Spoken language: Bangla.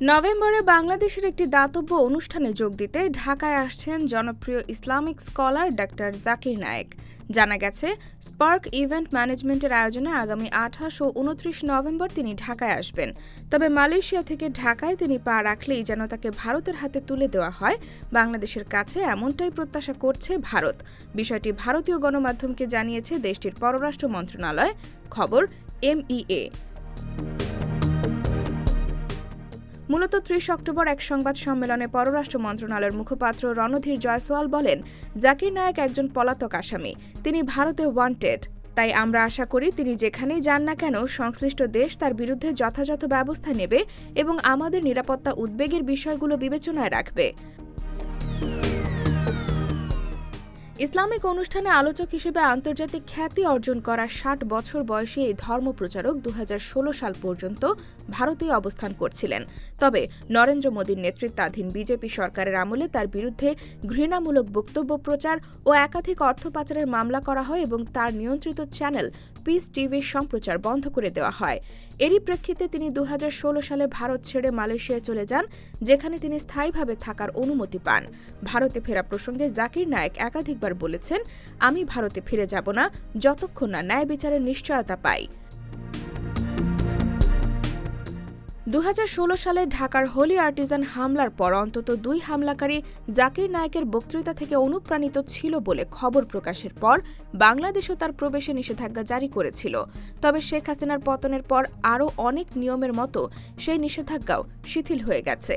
নভেম্বরে বাংলাদেশের একটি দাতব্য অনুষ্ঠানে যোগ দিতে ঢাকায় আসছেন জনপ্রিয় Islamic scholar doctor Zakir Naik. জানা গেছে, স্পার্ক ইভেন্ট ম্যানেজমেন্টের আয়োজনে আগামী আঠাশ ও উনত্রিশ নভেম্বর তিনি ঢাকায় আসবেন। তবে মালয়েশিয়া থেকে ঢাকায় তিনি পা রাখলেই যেন তাকে ভারতের হাতে তুলে দেওয়া হয়, বাংলাদেশের কাছে এমনটাই প্রত্যাশা করছে ভারত। বিষয়টি ভারতীয় গণমাধ্যমকে জানিয়েছে দেশটির পররাষ্ট্র মন্ত্রণালয়। খবর এমইএ। মূলত ত্রিশ অক্টোবর এক সংবাদ সম্মেলনে পররাষ্ট্র মন্ত্রণালয়ের মুখপাত্র রণধীর জয়সওয়াল বলেন, জাকির নায়েক একজন পলাতক আসামি। তিনি ভারতে ওয়ান্টেড তাই আমরা আশা করি তিনি যেখানেই যান না কেন, সংশ্লিষ্ট দেশ তার বিরুদ্ধে যথাযথ ব্যবস্থা নেবে এবং আমাদের নিরাপত্তা উদ্বেগের বিষয়গুলো বিবেচনায় রাখবে। ইসলামিক অনুষ্ঠানে আলোচক হিসেবে আন্তর্জাতিক খ্যাতি অর্জন করা ষাট বছর বয়সী এই ধর্মপ্রচারক দু হাজার ষোলো সাল পর্যন্ত ভারতেই অবস্থান করছিলেন। তবে নরেন্দ্র মোদীর নেতৃত্বাধীন বিজেপি সরকারের আমলে তার বিরুদ্ধে ঘৃণামূলক বক্তব্য প্রচার ও একাধিক অর্থ পাচারের মামলা করা হয় এবং তার নিয়ন্ত্রিত চ্যানেল পিস টিভির সম্প্রচার বন্ধ করে দেওয়া হয়। এরই প্রেক্ষিতে তিনি দু হাজার ষোলো সালে ভারত ছেড়ে মালয়েশিয়ায় চলে যান, যেখানে তিনি স্থায়ীভাবে থাকার অনুমতি পান। ভারতে ফেরা প্রসঙ্গে জাকির নায়েক একাধিকবার বলেছেন, আমি ভারতে ফিরে যাব না, যতক্ষণ না ন্যায় বিচারের নিশ্চয়তা পাই। দু সালে ঢাকার হোলি আর্টিজান হামলার পর অন্তত দুই হামলাকারী জাকির নায়কের বক্তৃতা থেকে অনুপ্রাণিত ছিল বলে খবর প্রকাশের পর বাংলাদেশও তার প্রবেশে নিষেধাজ্ঞা জারি করেছিল। তবে শেখ হাসিনার পতনের পর আরও অনেক নিয়মের মতো সেই নিষেধাজ্ঞাও শিথিল হয়ে গেছে।